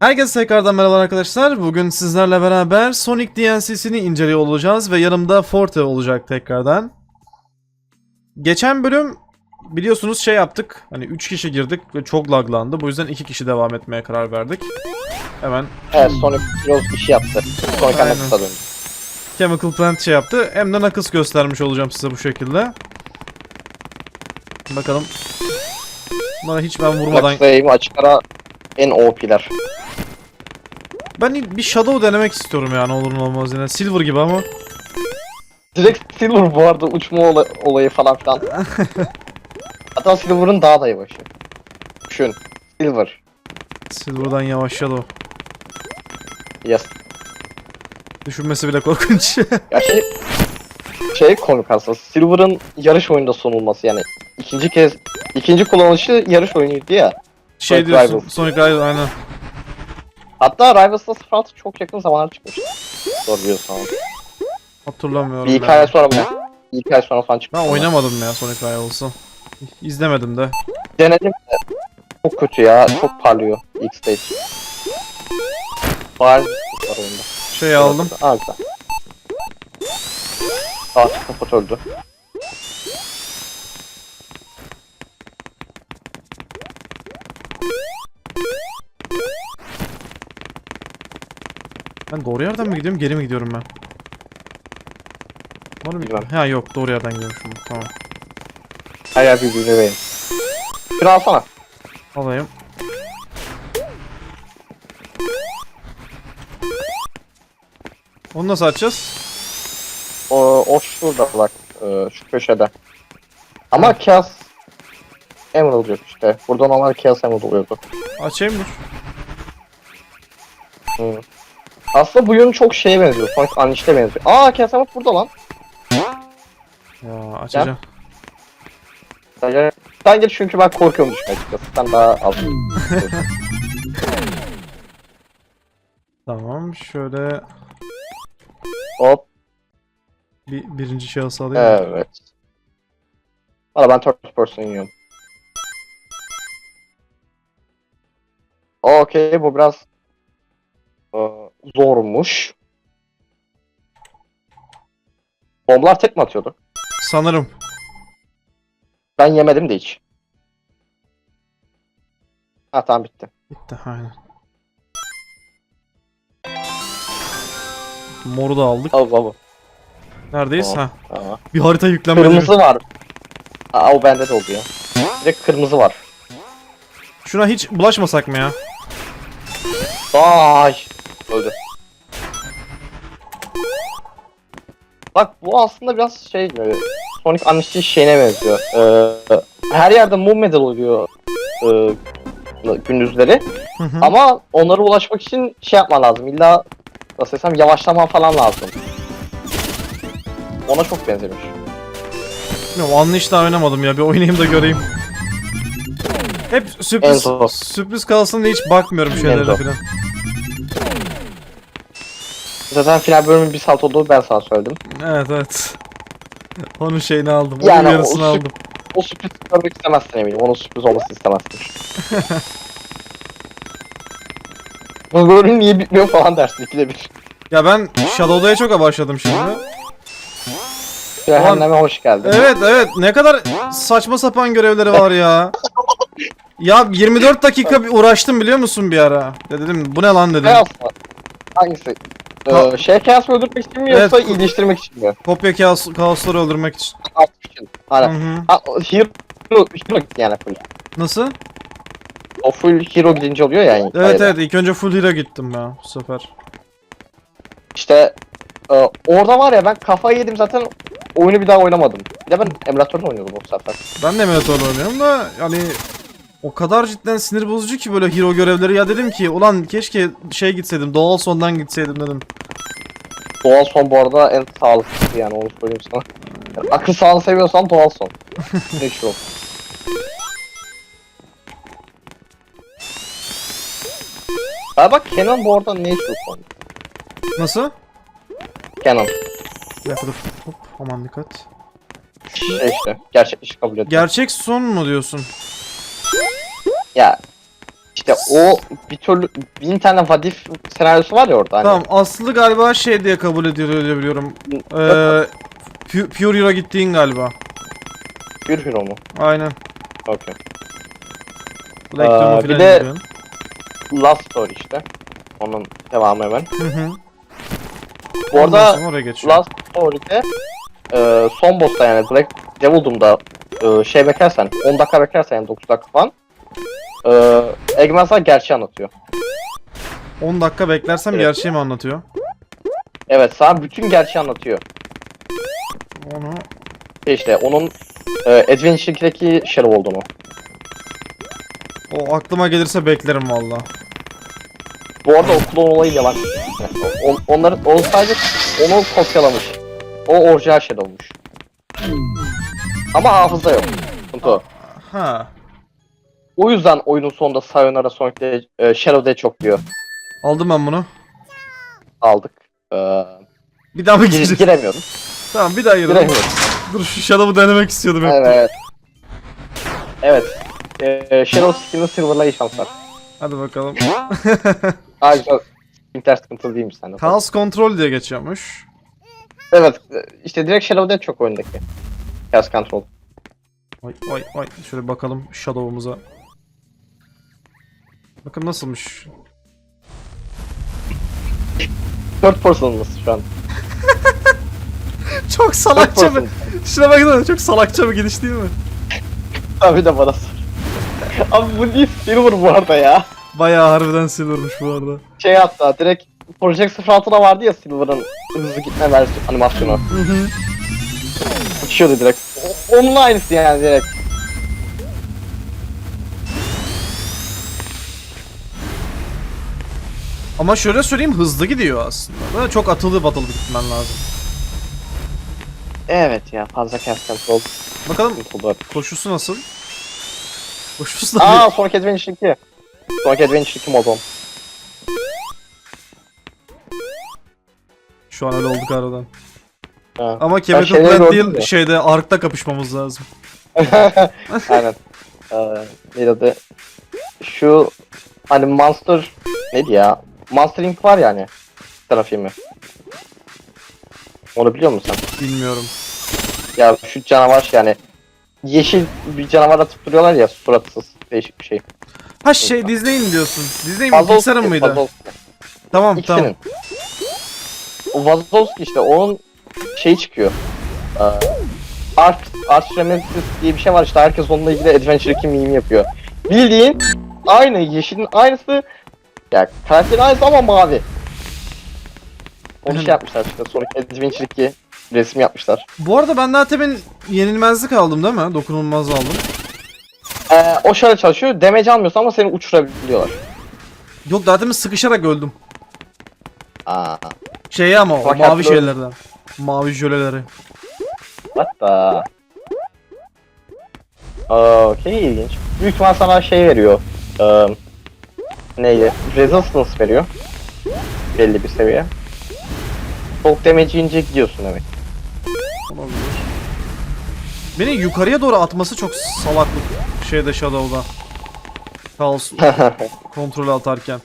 Herkese tekrardan merhaba arkadaşlar. Bugün sizlerle beraber Sonic DLC'sini inceliyor olacağız ve yanımda Forte olacak tekrardan. Geçen bölüm biliyorsunuz şey yaptık. Hani 3 kişi girdik ve çok laglandı. Bu yüzden 2 kişi devam etmeye karar verdik. Hemen Evet Sonic Heroes işi yaptı. Sonic döndü. Chemical Plant şey yaptı. Hem de nakıs göstermiş olacağım size bu şekilde. Bakalım. Bunlara hiç ben vurmadan... Max'layım açık ara en OP'ler. Ben bir Shadow denemek istiyorum yani olur mu olmaz yine. Silver gibi ama. Direkt Silver bu arada uçma ola- olayı falan filan. Hatta Silver'ın daha da yavaşı. Düşün. Silver. Silver'dan yavaş Shadow. Yes. Düşünmesi bile korkunç. Ya şey, şey komik aslında. Silver'ın yarış oyunda sunulması yani. ikinci kez ikinci kullanışı yarış oyunuydu ya. şey Sonic diyorsun. Rivals. Sonic Rivals aynen. Hatta Rivals'la Sprite çok yakın zamanlar çıkmış. Doğru diyorsun ama. Hatırlamıyorum. Bir iki ya. ay sonra mı? Bir iki ay sonra falan çıkmış. Ben ama. oynamadım ya Sonic Rivals'ı. İzlemedim de. Denedim de çok kötü ya. Çok parlıyor ilk stage. Sıkıntı var oyunda. Şey aldım. Aa güzel. Aa kapat öldü. Ben doğru yerden mi gidiyorum geri mi gidiyorum ben? Var mı? Bilmem. Ha yok doğru yerden gidiyormuşum. Tamam. Her yer birbirine benim. Şunu alsana. Alayım. Onu nasıl açacağız? O, o şurada bak. e, şu köşede. Ama Chaos Emerald yok işte. Burada normal Chaos Emerald oluyordu. Açayım dur. Hı. Aslında bu yön çok şeye benziyor. Sonic Unleashed'e benziyor. Aa Emerald burada lan. Ya açacağım. Sen gel, sen gel çünkü ben korkuyorum düşmeye açıkçası. Sen daha az. Tamam şöyle Hop. bir birinci şahıs alayım. Evet. Valla ben third person yiyorum. Okey bu biraz zormuş. Bombalar tek mi atıyordu? Sanırım. Ben yemedim de hiç. Ha tamam bitti. Bitti aynen. Moru da aldık. Al al. Neredeyiz? Tamam. Ha. Aa. Bir harita yüklenmedi. Kırmızı var. Aa o bende de oldu ya. Direkt kırmızı var. Şuna hiç bulaşmasak mı ya? Ay. Öldü. Bak bu aslında biraz şey gibi. Sonic Unleashed'in şeyine benziyor. Ee, her yerde Moon Medal oluyor ee, gündüzleri. Hı hı. Ama onlara ulaşmak için şey yapman lazım. İlla nasıl desem yavaşlaman falan lazım. Ona çok benzemiş. Bilmiyorum anlayış daha oynamadım ya. Bir oynayayım da göreyim. Hep sürpriz Enzo. sürpriz kalsın diye hiç bakmıyorum şeylere Enzo. falan. Zaten final bölümün bir salt olduğu ben sana söyledim. Evet evet. Onun şeyini aldım. Onun Yani o yarısını sürp- aldım. O sürpriz görmek istemezsin eminim. Onun sürpriz olmasını istemezsin. Bu bölüm niye bitmiyor falan dersin ikide bir. Ya ben Shadow'da'ya çok başladım şimdi. Cehenneme hoş geldin. Evet evet ne kadar saçma sapan görevleri var ya. Ya 24 dakika bir uğraştım biliyor musun bir ara? Ya dedim bu ne lan dedim. Chaos mı? Hangisi? Ee, şey mı öldürmek için mi Evet, yoksa ku- iyileştirmek için mi? Kopya kaos, kaosları öldürmek için. Artık için. Hı hı. Ha, o hero, yani full. Nasıl? O full hero gidince oluyor yani. Evet hayır. evet ilk önce full hero gittim ya bu sefer. İşte e, orada var ya ben kafayı yedim zaten oyunu bir daha oynamadım. Bir de ben emülatörde oynuyordum o sefer. Ben de Minotaur'la oynuyorum da yani o kadar cidden sinir bozucu ki böyle hero görevleri ya dedim ki ulan keşke şey gitseydim doğal sondan gitseydim dedim. Doğal son bu arada en sağlıklısı yani onu söyleyeyim sana. Yani akıl sağlığı seviyorsan doğal son. Natural. Ha bak Canon bu arada natural son. Nasıl? Canon. Bir dakika dur. Hop aman dikkat. Şey işte gerçek işi kabul ediyor. Gerçek son mu diyorsun? Ya İşte o bir türlü bin tane vadif senaryosu var ya orada. Hani. Tamam Aslı galiba şey diye kabul ediyor öyle biliyorum. Ee, Pu- Pure Hero gittiğin galiba. Bir hero mu? Aynen. Okey. Black Doom'u bir filan de- gidiyorsun. Last Story işte. Onun devamı hemen. Hı hı. Bu Ondan arada sonra oraya geçiyor. Last Story'de e, son boss'ta yani Black Devil Doom'da e, şey beklersen 10 dakika beklersen yani 9 dakika falan e, Eggman sana gerçeği anlatıyor. 10 dakika beklersem Evet. gerçeği mi anlatıyor? Evet sana bütün gerçeği anlatıyor. Onu Şey işte onun e, Adventure 2'deki Shadow olduğunu. o aklıma gelirse beklerim valla. Bu arada o klon olayı yalan. On, onları, o sadece onu kopyalamış. O orijinal Shadow'muş. Ama hafıza yok. Sıkıntı o. Ha. O yüzden oyunun sonunda Sayonara Sonic'te e, Shadow Day çok diyor. Aldım ben bunu. Aldık. Ee, Bir daha mı gir- gireceğim? giremiyorum. Tamam bir daha girelim. Giremiyorum. Dur şu Shadow'u denemek istiyordum hep. Evet. Evet. Ee, Shadow Skin'in Silver'la iyi şanslar. Hadi bakalım. Ayrıca Inter sıkıntılı değilmiş sende. Chaos Control diye geçiyormuş. Evet. e, işte direkt Shadow Day çok oyundaki. Chaos Control. Vay vay vay. Şöyle bakalım Shadow'umuza. Bakın nasılmış. Third person'ımız şu an. Çok salakça person. Şuna bakın çok salakça bir gidiş değil mi? Abi de bana sor. Abi bu değil Silver bu arada ya. Bayağı harbiden silvermiş bu arada. Şey hatta direkt Project 06'da vardı ya Silver'ın hızlı gitme versiyonu animasyonu. Uçuyordu direkt. O- Onun aynısı yani direkt. Ama şöyle söyleyeyim hızlı gidiyor aslında. Da çok atılı batılı gitmen lazım. Evet ya fazla Chaos Control Bakalım koşusu nasıl? Koşusu da Aa Sonic Adventure 2. Sonic Adventure 2 modon. Şu an öyle olduk aradan. Ha. Ama Plant gördün değil mü? şeyde Ark'ta kapışmamız lazım. Aynen. Ee, neydi adı? Şu hani Monster neydi ya? Monster Inc var ya. Taraf filmi. Onu biliyor musun sen? Bilmiyorum. Ya şu canavar yani yeşil bir canavar atıp duruyorlar ya suratsız değişik bir şey. Ha şey Disney'in diyorsun. Disney mi? Pixar'ın mıydı? Wazowski. Tamam İkisinin. tamam. O Wazowski işte onun şey çıkıyor. Ee, Arch, Arch Nemesis diye bir şey var işte herkes onunla ilgili Adventure 2 meme yapıyor. Bildiğin aynı yeşilin aynısı ya aynısı ama mavi. Onu şey yapmışlar işte Sonic Adventure 2 resim yapmışlar. Bu arada ben daha temin yenilmezlik aldım değil mi? Dokunulmaz aldım. Ee, o şöyle çalışıyor damage almıyorsun ama seni uçurabiliyorlar. Yok daha temin sıkışarak öldüm. Aa, Şeyi ama o mavi şeylerden. Mavi jöleleri. hatta. Okey ilginç. Büyük ihtimal sana şey veriyor. Ee, neydi? Resistance veriyor. Belli bir seviye. Çok damage ince gidiyorsun demek. Olabilir. Beni yukarıya doğru atması çok salaklık şeyde Shadow'da. Chaos kontrolü atarken.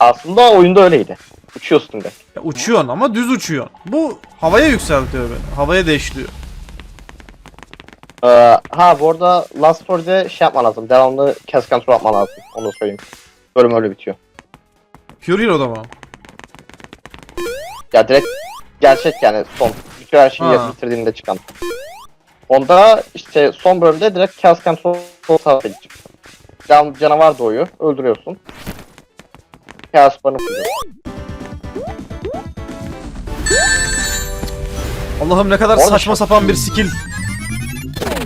Aslında oyunda öyleydi. Uçuyorsun de. Ya uçuyorsun ama düz uçuyorsun. Bu havaya yükseltiyor beni. Havaya değiştiriyor. Ee, ha bu arada Last Story'de şey yapman lazım. Devamlı cast control yapman lazım. Onu söyleyeyim. Bölüm öyle bitiyor. Pure Hero'da mı? Ya direkt gerçek yani son. Bütün her şeyi Ha. bitirdiğinde çıkan. Onda işte son bölümde direkt Chaos Control tarafa geçip. Can, canavar doğuyor. Öldürüyorsun. Chaos Bar'ını kuruyorsun. Allah'ım ne kadar Oğlum saçma sapan bir skill.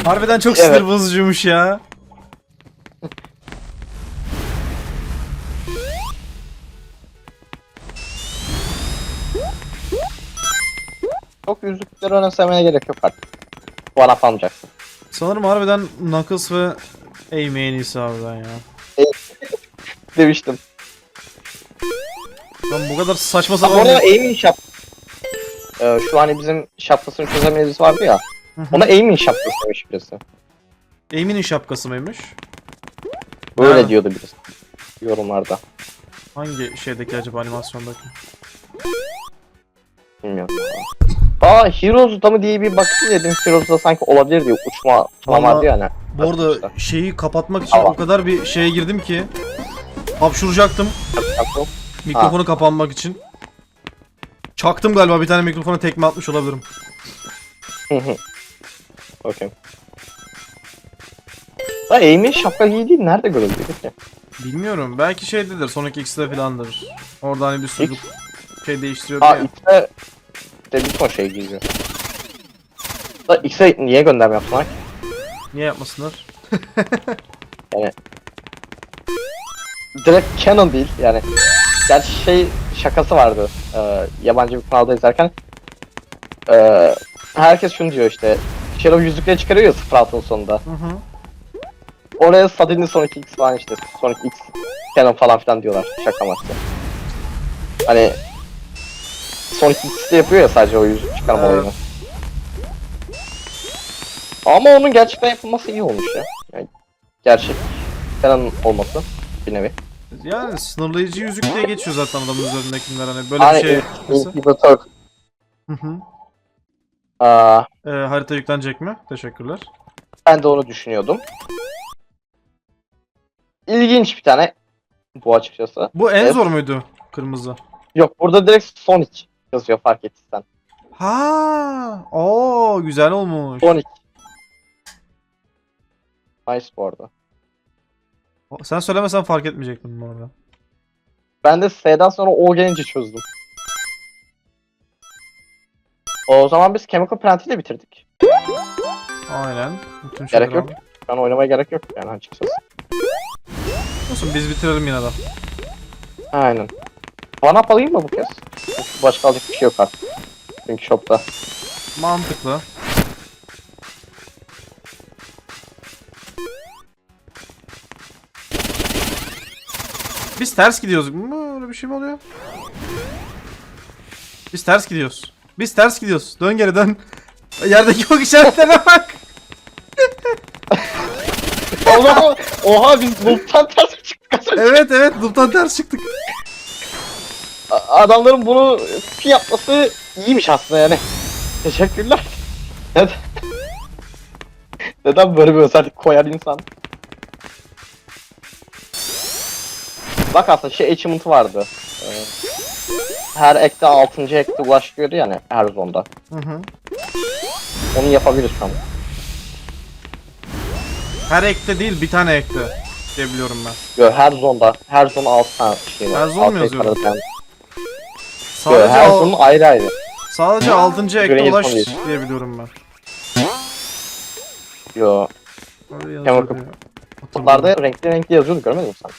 Harbiden çok Evet. sinir bozucuymuş ya. Çok yüzükleri önemsemeye gerek yok artık. Bu ana almayacaksın. Sanırım harbiden Knuckles ve Amy en iyisi harbiden ya. Demiştim. Ben bu kadar saçma bu sapan arada bir... Amy'nin şap... Ee, şu hani bizim şapkasını çözemeyen birisi vardı ya. Ona Amy'nin şapkası demiş birisi. Amy'nin şapkası mıymış? Böyle Ha. diyordu birisi. yorumlarda. Hangi şeydeki acaba animasyondaki? Bilmiyorum. Aa Heroes'da mı diye bir bakayım dedim. Heroes'da sanki olabilir diye uçma falan Vallahi- vardı yani. Bu arada şeyi kapatmak için Tamam. o kadar bir şeye girdim ki hapşuracaktım mikrofonu kapanmak için. Çaktım galiba bir tane mikrofona tekme atmış olabilirim. Okey. Ha Amy şapka giydiği nerede görebildik ki? Bilmiyorum. Belki şeydedir. Sonic X'de filandır. Orada hani bir sürü şey değiştiriyor Ha ya. X'e de bir ton şey giyiyor. Da X'e niye gönderme yaptılar? Niye yapmasınlar? Direkt canon değil yani. Gerçi şey şakası vardı. E, yabancı bir kanalda izlerken. E, herkes şunu diyor işte. Shadow yüzükleri çıkarıyor ya 06'ın sonunda. Hı hı. Oraya Sadin'in Sonic X falan işte. Sonic X canon falan filan diyorlar şaka amaçlı. Hani Sonic X'de yapıyor ya sadece o yüzük çıkarma Evet. olayını. Ama onun gerçekten yapılması iyi olmuş ya. Yani gerçek canon olması bir nevi. Yani sınırlayıcı yüzük diye geçiyor zaten adamın üzerindekiler hani böyle Hani bir şey. inhibitor. Hı hı. Aa, Ee, harita yüklenecek mi? Teşekkürler. ben de onu düşünüyordum. İlginç bir tane bu açıkçası. Bu en Evet. zor muydu? Kırmızı. Yok burada direkt Sonic yazıyor fark ettiysen. Ha, o güzel olmuş. Sonic. Nice bu arada. Sen söylemesen fark etmeyecektim bu arada. Ben de S'den sonra O gelince çözdüm. O zaman biz Chemical Plant ile bitirdik. Aynen. Bütün Gerek yok. aldık. Ben oynamaya gerek yok yani açıkçası. Olsun biz bitirelim yine de. Aynen. One up alayım mı bu kez? Başka alacak bir şey yok artık. Çünkü shopta. Mantıklı. Biz ters gidiyoruz. mu? Öyle bir şey mi oluyor? Biz ters gidiyoruz. Biz ters gidiyoruz. Dön geri dön. Yerdeki ok işaretlerine bak. Allah Oha biz loop'tan ters çıktık. Evet evet loop'tan ters çıktık. Adamların bunu pi yapması iyiymiş aslında yani. Teşekkürler. Neden? Neden böyle bir özellik koyar insan? Bak aslında şey achievement vardı. Ee, her ekte 6. ekte ulaşıyordu yani her zonda. Hı hı. Onu yapabiliriz şu an. Her ekte değil bir tane ekte. Diye biliyorum ben. Yo, her zonda. Her zon 6 tane şey var. Her zon mu Altı yazıyor? arada Sadece, her al- zonun ayrı ayrı. sadece 6. ekte Görev ulaş yapmalıyız. diye biliyorum ben. Yo. Öyle yazıyor kap- diye. Hatırlıyorum. Bunlarda renkli renkli yazıyordu görmedin mi sen?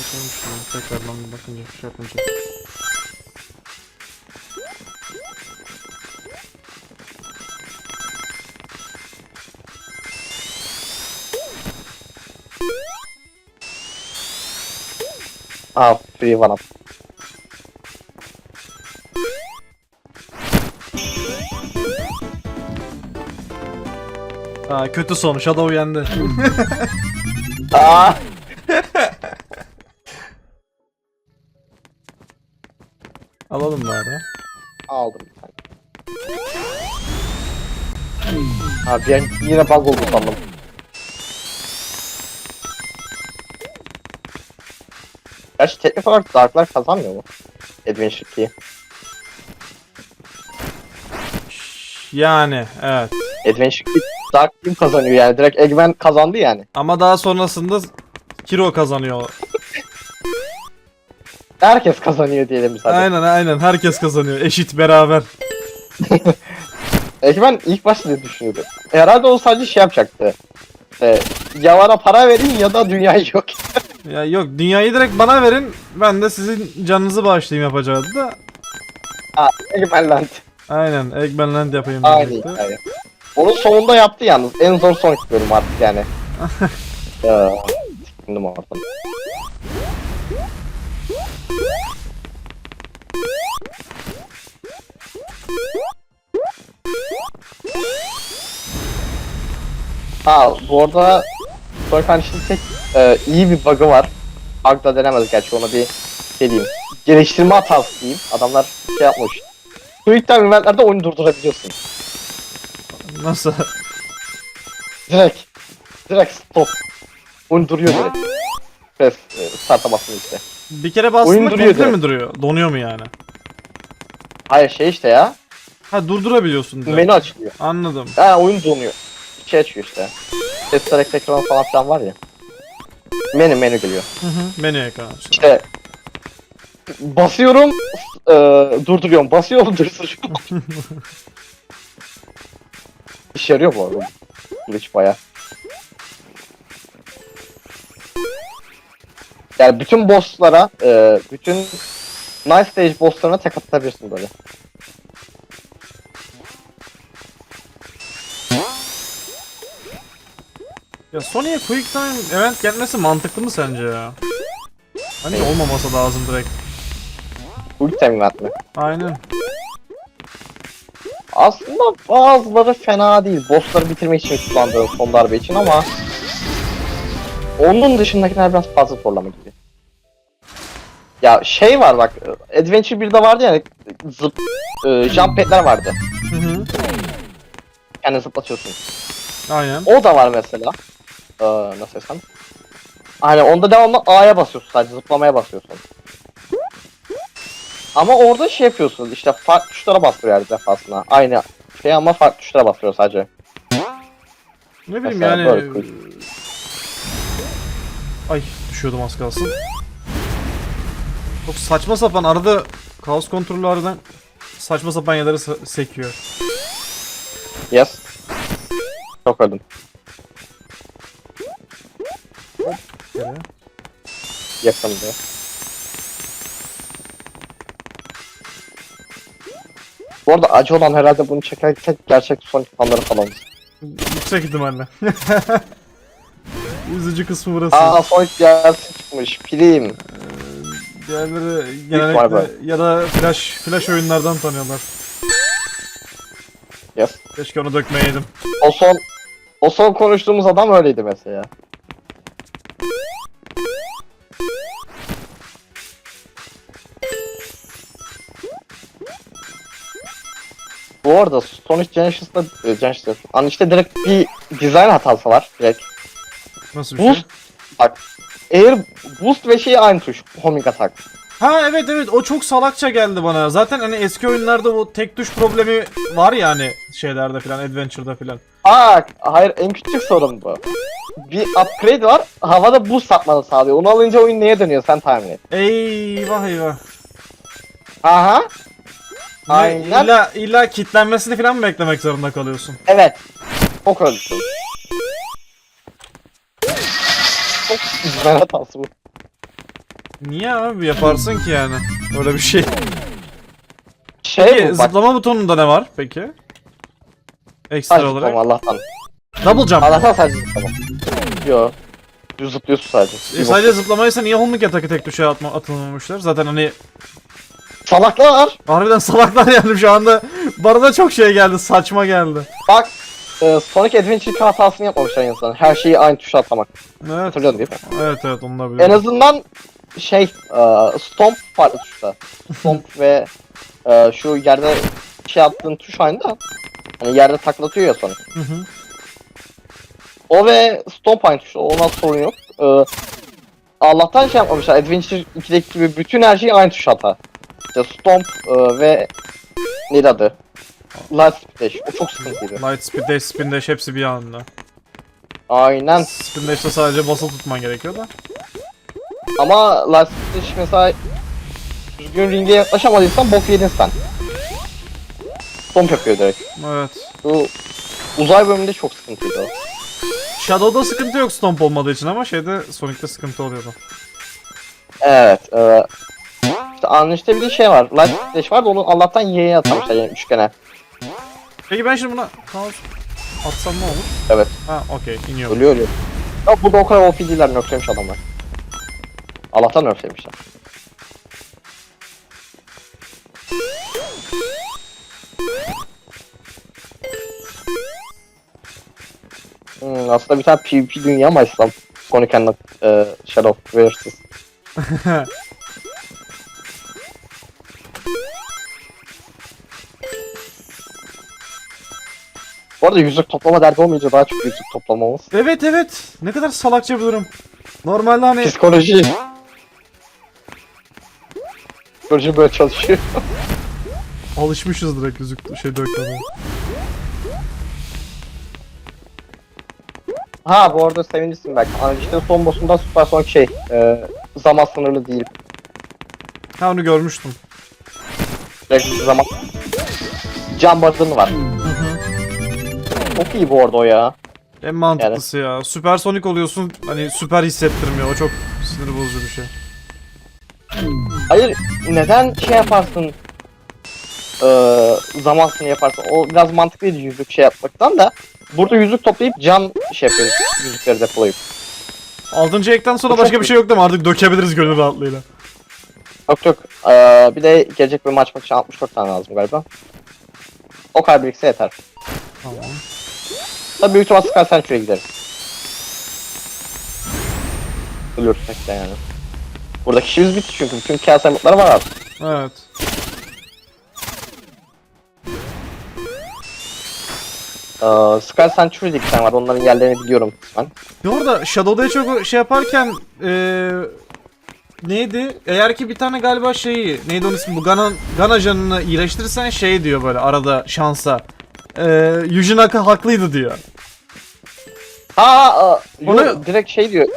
Bakalım şuna, Tekrardan bir bakınca şey yapınca. Aa free one up. Aa, kötü son. Shadow yendi. Aa. Alalım bari. Aldım. Abi ben yine bug oldu sandım. Gerçi teknik olarak Darklar kazanmıyor mu? Adventure 2'yi. Yani evet. Adventure 2 daha kim kazanıyor yani? Direkt Eggman kazandı yani. Ama daha sonrasında Kiro kazanıyor. Herkes kazanıyor diyelim biz. Aynen aynen herkes kazanıyor. Eşit beraber. Eggman ilk başta ne düşünüyordu? Herhalde o sadece şey yapacaktı. Ee, ya bana para verin ya da dünyayı yok. ya yok dünyayı direkt bana verin. Ben de sizin canınızı bağışlayayım yapacaktı da. Aa, Eggman Land. Aynen Eggman Land yapayım. Aynen. aynen. Onu sonunda yaptı yalnız. En zor Sonic bölüm artık yani. Ee, oradan. Ha bu arada Sonic Punish'in tek e, iyi bir bug'ı var. Bug da denemez gerçi ona bir şey diyeyim. Geliştirme hatası diyeyim. Adamlar şey yapmış. Quick time eventlerde oyunu durdurabiliyorsun. Nasıl? Direkt. Direkt stop. Oyun duruyor direkt. Press, e, start'a bastın işte. Bir kere bastığında Oyun duruyor komple direkt. mi duruyor? Donuyor mu yani? Hayır şey işte ya. Ha durdurabiliyorsun direkt. Menü açılıyor. Anladım. Ha oyun donuyor. Şey açıyor işte. Ses select ekranı falan filan var ya. Menü menü geliyor. Hı hı. Menü ekranı. açıyor. İşte basıyorum e, durduruyorum. Basıyorum durduruyorum. İşe yarıyor bu arada. Glitch baya. Yani bütün bosslara, e, bütün Night Stage bosslarına tek atabilirsin böyle. Ya Sony'ye Quick Time event gelmesi mantıklı mı sence ya? Hani olmaması lazım direkt. Quick time event mi? Aynen. Aslında bazıları fena değil. Bossları bitirmek için kullandığım son darbe için ama onun dışındakiler biraz fazla zorlama gibi. Ya şey var bak Adventure 1'de vardı ya zıp e, jump pad'ler vardı. Hı hı. Yani zıplatıyorsun. Aynen. O da var mesela. Ee, nasıl desem? Hani onda devamlı A'ya basıyorsun sadece zıplamaya basıyorsun. Ama orada şey yapıyorsun işte farklı tuşlara bastırıyor her defasında. Aynı şey ama farklı tuşlara bastırıyor sadece. Ne bileyim Mesela yani. böyle. Ay düşüyordum az kalsın. Çok saçma sapan arada kaos kontrollerden saçma sapan yerlere se- sekiyor. Yes. Çok öldüm. Yere. Yakındı. Bu arada acı olan herhalde bunu çekerken gerçek Sonic fanları falan. Yüksek ihtimalle. Üzücü kısmı burası. Aa Sonic DLC çıkmış. Prim. Diğerleri ihtimal genellikle ya da flash flash oyunlardan tanıyorlar. Yes. Keşke onu dökmeyeydim. O son o son konuştuğumuz adam öyleydi mesela. Bu arada Sonic Genesis'te e, Genesis hani işte direkt bir dizayn hatası var direkt. Nasıl bir şey? Boost bak Air Boost ve şey aynı tuş Homing Attack. Ha evet evet o çok salakça geldi bana. Zaten hani eski oyunlarda o tek tuş problemi var ya hani şeylerde filan Adventure'da filan. Aa hayır en küçük sorun bu. Bir upgrade var havada boost atmanı sağlıyor. Onu alınca oyun neye dönüyor sen tahmin et. Eyvah eyvah. Aha. Ne, Aynen. İlla, illa kitlenmesini filan mı beklemek zorunda kalıyorsun? Evet. Çok öldürsün. Çok güzel hatası bu. Niye abi yaparsın ki yani? Öyle bir şey. Şey Peki bu bak. zıplama butonunda ne var peki? Ekstra Sadece olarak. zıplama Allah'tan. Double jump. Allah'tan sadece zıplama. Yo. Düz zıplıyorsun sadece. E, sadece zıplamaysa niye homing attack'ı tek tuşa atma, atılmamışlar? Zaten hani. Salaklar harbiden salaklar yani şu anda bana da çok şey geldi, saçma geldi. Bak. E, Sonic Adventure 2 hatasını yapmamışlar insan. Her şeyi aynı tuşa atlamak. Evet. Hatırlıyorsun değil mi? Evet evet onu da En biliyorum. azından şey, e, Stomp farklı tuşta. Stomp ve e, şu yerde şey attığın tuş aynı da. Hani yerde taklatıyor ya Sonic. Hı hı. O ve Stomp aynı tuşta. Ona sorun yok. E, Allah'tan şey yapmamışlar. Adventure 2'deki gibi bütün her şeyi aynı tuş hata. İşte Stomp e, ve neydi adı? Light Speed Dash. O çok sıkıntıydı. Light speed dash, spin dash hepsi bir anda. Aynen. Spin dash'te sadece basılı tutman gerekiyor da. Ama Light Speed Dash mesela düzgün ringe yaklaşamadıysan bok yedin sen. Stomp yapıyor direkt. Evet. Bu uzay bölümünde çok sıkıntıydı o. Shadow'da sıkıntı yok stomp olmadığı için ama şeyde Sonic'te sıkıntı oluyordu. Evet. E, işte Unleashed'de bir de şey var. Light Dash var da onu Allah'tan Y'ye atamışlar yani üçgene. Peki ben şimdi buna kaos atsam ne olur? Evet. Ha okey iniyor. Ölüyor ölüyor. Yok burada o kadar OP değiller nöklemiş adamlar. Allah'tan nöklemişler. Hmm, aslında bir tane PvP dünya mı açsam? Sonic and e, Shadow vs. Bu arada yüzük toplama derdi olmayınca daha çok yüzük toplamamız. evet evet. Ne kadar salakça bir durum. Normalde hani Psikoloji. Psikoloji böyle çalışıyor. alışmışız direkt yüzük şey dökmeye. Ha bu arada sevinirsin belki. Hani işte son boss'unda süper son şey. E, zaman sınırlı değil. Ha onu görmüştüm. Direkt zaman. Can button var. Çok iyi bu arada o ya. En mantıklısı ya. Süpersonik oluyorsun. Hani süper hissettirmiyor. O çok sinir bozucu bir şey. Hayır neden şey yaparsın? Ee, zaman sınırı yaparsın. O biraz mantıklıydı yüzük şey yapmaktan da. Burada yüzük toplayıp can şey yapıyoruz. Yüzükleri depolayıp. 6. ekten sonra Bu çok başka bir şey yok değil mi? Artık dökebiliriz gönül rahatlığıyla. Yok yok. Ee, bir de gelecek bölüm açmak için 64 tane lazım galiba. O kadar birikse yeter. Tamam. Tabii büyük ihtimal Sky Sanctuary'e gideriz. Ölürsek de yani. Buradaki işimiz bitti çünkü bütün kase mutları var artık. Evet. Ee, Sky Sanctuary'de iki tane var. Onların yerlerini biliyorum ben. Ya orada Shadow'da çok şey yaparken eee neydi? Eğer ki bir tane galiba şeyi neydi onun ismi bu Gana, Gana canını iyileştirirsen şey diyor böyle arada şansa. Eee Yuji Naka haklıydı diyor. Ha, aa, yo, Onu- direkt şey diyor.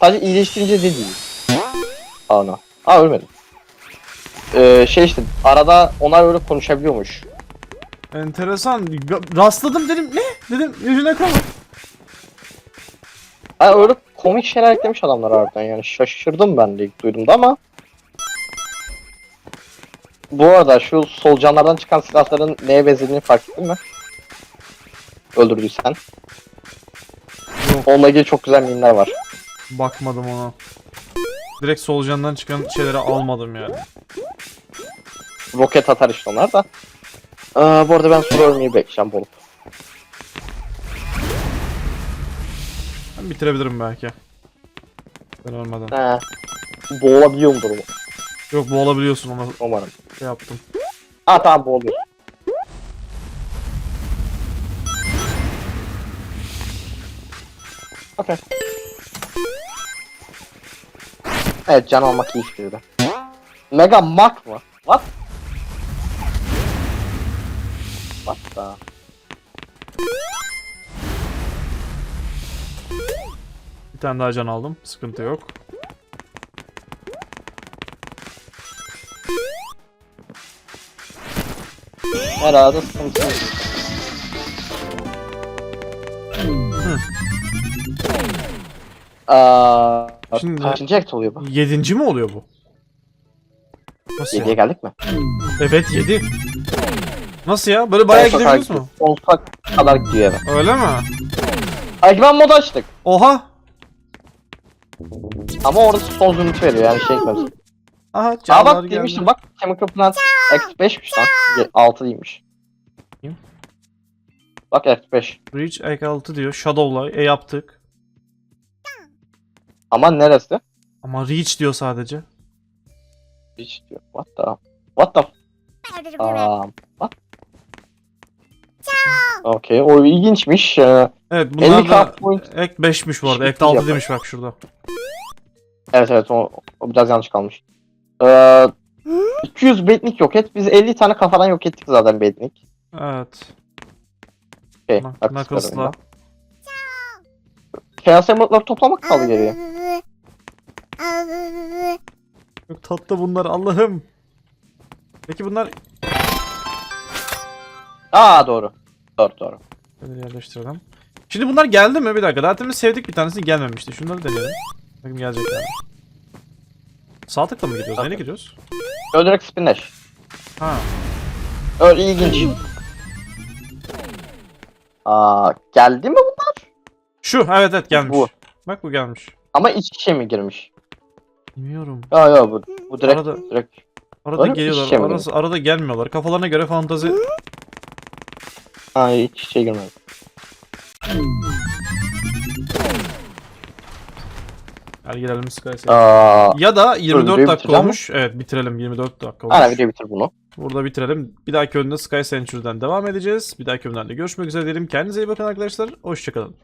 Sadece iyileştirince de değil. Aa no. Aa ölmedim. Ee, şey işte arada onlar öyle konuşabiliyormuş. Enteresan. Ga- Rastladım dedim ne? Dedim Yuji Naka mı? Ha öyle komik şeyler eklemiş adamlar harbiden yani şaşırdım ben de ilk duyduğumda ama Bu arada şu solucanlardan çıkan silahların neye benzediğini fark ettin mi? Öldürdüysen. Yok. Onunla ilgili çok güzel mimler var. Bakmadım ona. Direkt solucandan çıkan şeyleri almadım yani. Roket atar işte onlar da. Ee, bu arada ben soru ölmeyi bekleyeceğim bulup. Ben bitirebilirim belki. Ben ölmeden. He. Boğulabiliyor mu durumu? Yok bu olabiliyorsun ona Umarım. şey yaptım. Ha tamam boğuluyor. Okey. Evet can almak iyi iştirdi. Mega Mark mı? What? What the? Bir tane daha can aldım. Sıkıntı yok. Herhalde sıkıntı yok. Aa, Şimdi- kaçıncı act oluyor bu? Yedinci mi oluyor bu? Nasıl 7'ye ya? geldik mi? Evet yedi. Nasıl ya? Böyle bayağı Sonsuza gidebiliyoruz kadar- mu? Sonsuza kadar gidiyor evet. Öyle mi? Ay ben mod açtık. Oha! Ama orada son zümrüt veriyor yani şey etmez. Aha Aa canlar bak geldi. demiştim bak Chemical Plant X5'miş lan. 6 değilmiş. Bakayım. Bak X5. Reach Egg 6 diyor. Shadow'la E yaptık. Ama neresi? Ama Reach diyor sadece. Hiç diyor. What the? What the? Um, what? Okey o ilginçmiş. Ee, Evet 50 bunlar da card point. Ek 5'miş bu arada. Şey 6 yapar. demiş bak şurada. Evet evet o, o biraz yanlış kalmış. Ee, 200 betnik yok et. Biz 50 tane kafadan yok ettik zaten betnik. Evet. Şey, Knuck- Knuckles'la. Knuckles'la. Chaos Emerald'ları toplamak kaldı geriye. Çok tatlı bunlar Allah'ım. Peki bunlar... Aa doğru. Doğru doğru. Şöyle yerleştirelim. Şimdi bunlar geldi mi? Bir dakika. Daha demin sevdik bir tanesi gelmemişti. Şunları deneyelim. Bakın gelecekler. mi? Sağ tıkla mı gidiyoruz? Neyle gidiyoruz? Öldürek Spindash. Ha. Öyle ilginç. Aa, geldi mi bunlar? Şu evet evet gelmiş. Bu. Bak bu gelmiş. Ama iç içe mi girmiş? Bilmiyorum. Ya ya bu, bu direkt Arada- direkt. Arada Öyle geliyorlar. Mi Arası, arada gelmiyorlar. Kafalarına göre fantazi. Ha iç içe girmedi. Hadi gelelim Sky Sanctuary. Aa, Ya da 24 videoyu dakika bitireceğim olmuş. Evet bitirelim 24 dakika olmuş. aynen video bitir bunu. Burada bitirelim. Bir dahaki oyunda Sky Century'den devam edeceğiz. Bir dahaki oyunlarda görüşmek üzere diyelim. Kendinize iyi bakın arkadaşlar. Hoşçakalın.